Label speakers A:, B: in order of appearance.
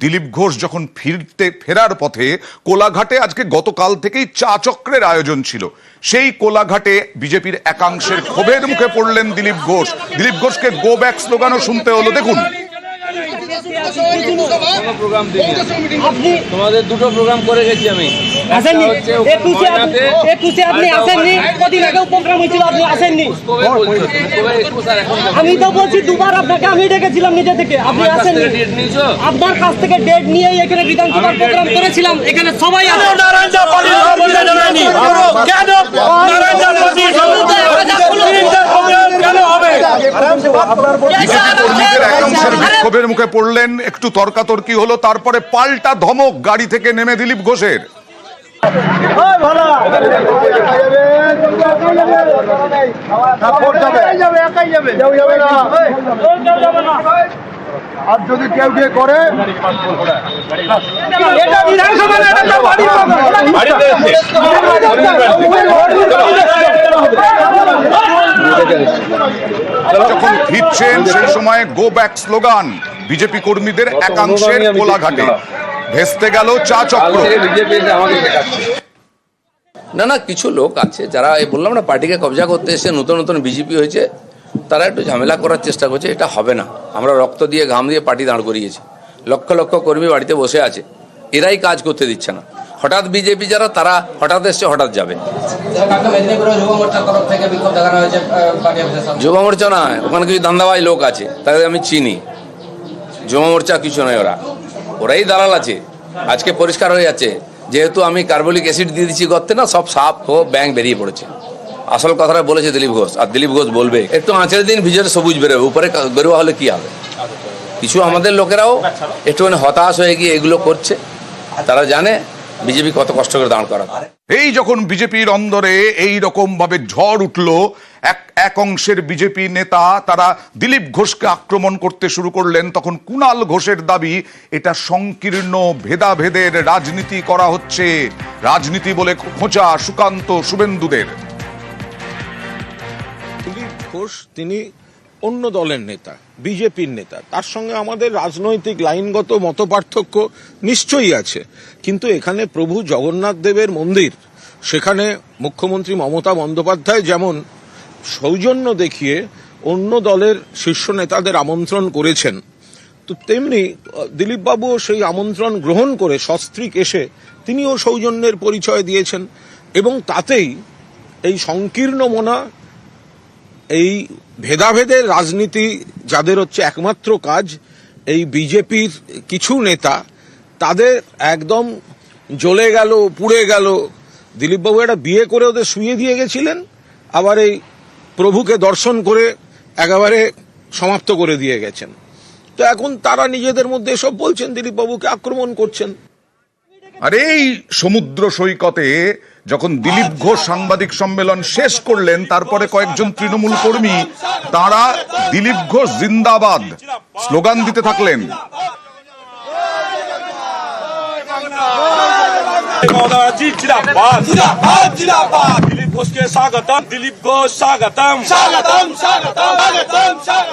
A: দিলীপ ঘোষ যখন ফিরতে, ফেরার পথে কোলাঘাটে আজকে গতকাল থেকেই চা চক্রের আয়োজন ছিল। সেই কোলাঘাটে বিজেপির একাংশের ক্ষোভের মুখে পড়লেন দিলীপ ঘোষ। দিলীপ ঘোষকে গো ব্যাক স্লোগানও শুনতে হলো, দেখুন।
B: তোমাদের দুটো প্রোগ্রাম করে গেছি আমি।
C: আসেননি? আপনি
B: ময়নাতে,
C: একুশে আপনি আসেননি? কদিন আগেও প্রোগ্রাম হয়েছিল আপনি আসেননি? আমি তো বলছি দুবার আপনাকে আমি ডেকেছিলাম নিজে থেকে। আপনি আসেননি? আপনার কাছ থেকে ডেট নিয়ে এখানে বিধানসভার প্রোগ্রাম করেছিলাম। এখানে সবাই
A: বিক্ষোভের মুখে পড়লেন একটু তর্কাতর্কি হলো তারপরে পাল্টা ধমক গাড়ি থেকে নেমে দিলীপ ঘোষের।
D: আর যদি কেউ কেউ করে
C: এটা বিধানসভা।
A: যখন ফিরছেন সেই সময় গো ব্যাক স্লোগান বিজেপি কর্মীদের একাংশের কোলাঘাটে। ভেস্তে গেল চা চক্র।
B: থেকে বিজেপি
E: না না কিছু লোক আছে যারা এই বললাম না পার্টিকে কবজা করতে এসে নতুন নতুন বিজেপি হয়েছে তারা একটু ঝামেলা করার চেষ্টা করছে এটা হবে না। আমরা রক্ত দিয়ে ঘাম দিয়ে পার্টি দাঁড় করিয়েছি। লক্ষ লক্ষ কর্মী বাড়িতে বসে আছে। এরাই কাজ করতে দিচ্ছে না। হঠাৎ বিজেপি যারা তারা হঠাৎ এসছে হঠাৎ যাবে। যুব মোর্চা না ওখানে কিছু ধান্দাবাজ লোক আছে তাদের আমি চিনি। যুব মোর্চা কিছু নয় ওরা। ওরাই দালাল আছে। আজকে পরিষ্কার হয়ে যাচ্ছে। যেহেতু আমি কার্বলিক অ্যাসিড দিয়ে দিচ্ছি করতে না, সব সাপ ও ব্যাং বেরিয়ে পড়েছে। আসল কথাটা বলেছে দিলীপ ঘোষ, আর দিলীপ ঘোষ বলবে। একটু আঁচের দিন ভিজে সবুজ বেরোবে উপরে গরুয়া হলে কি হবে? কিছু আমাদের লোকেরাও একটুখানি হতাশ হয়ে গিয়ে এগুলো করছে। তারা জানে বিজেপি কত কষ্ট করে দাঁড় করা
A: এই যখন বিজেপির অন্দরে এই রকম ভাবে ঝড় উঠল এক এক অংশের বিজেপি নেতা তারা দিলীপ ঘোষকে আক্রমণ করতে শুরু করলেন তখন কুণাল ঘোষের দাবি এটা সংকীর্ণ ভেদাভেদের রাজনীতি করা হচ্ছে। রাজনীতি বলে খোঁচা সুকান্ত শুভেন্দুদের।
F: দিলীপ ঘোষ তিনি অন্য দলের নেতা, বিজেপির নেতা, তার সঙ্গে আমাদের রাজনৈতিক লাইনগত মতপার্থক্য নিশ্চয়ই আছে। কিন্তু এখানে প্রভু জগন্নাথ দেবের মন্দির, সেখানে মুখ্যমন্ত্রী মমতা বন্দ্যোপাধ্যায় যেমন সৌজন্য দেখিয়ে অন্য দলের শীর্ষ নেতাদের আমন্ত্রণ করেছেন, তো তেমনি দিলীপবাবুও সেই আমন্ত্রণ গ্রহণ করে সস্ত্রীক এসে তিনিও সৌজন্যের পরিচয় দিয়েছেন এবং তাতেই এই সংকীর্ণ মনা এই ভেদাভেদের রাজনীতি যাদের হচ্ছে একমাত্র কাজ, এই বিজেপির কিছু নেতা, তাদের একদম জ্বলে গেল, পুড়ে গেল। দিলীপবাবু একটা বিয়ে করে ওদের শুয়ে দিয়ে গেছিলেন, আবার এই প্রভুকে দর্শন করে একেবারে সমাপ্ত করে দিয়ে গেছেন। তো এখন তারা নিজেদের মধ্যে এসব বলছেন, দিলীপবাবুকে আক্রমণ করছেন।
A: আর এই সমুদ্র সৈকতে যখন দিলীপ ঘোষ সাংবাদিক সম্মেলন শেষ করলেন তারপরে কয়েকজন তৃণমূল কর্মী তারা দিলীপ ঘোষ জিন্দাবাদ স্লোগান দিতে থাকলেন।
G: দিলীপ ঘোষকে স্বাগতম দিলীপ ঘোষ স্বাগতম স্বাগতম স্বাগতম।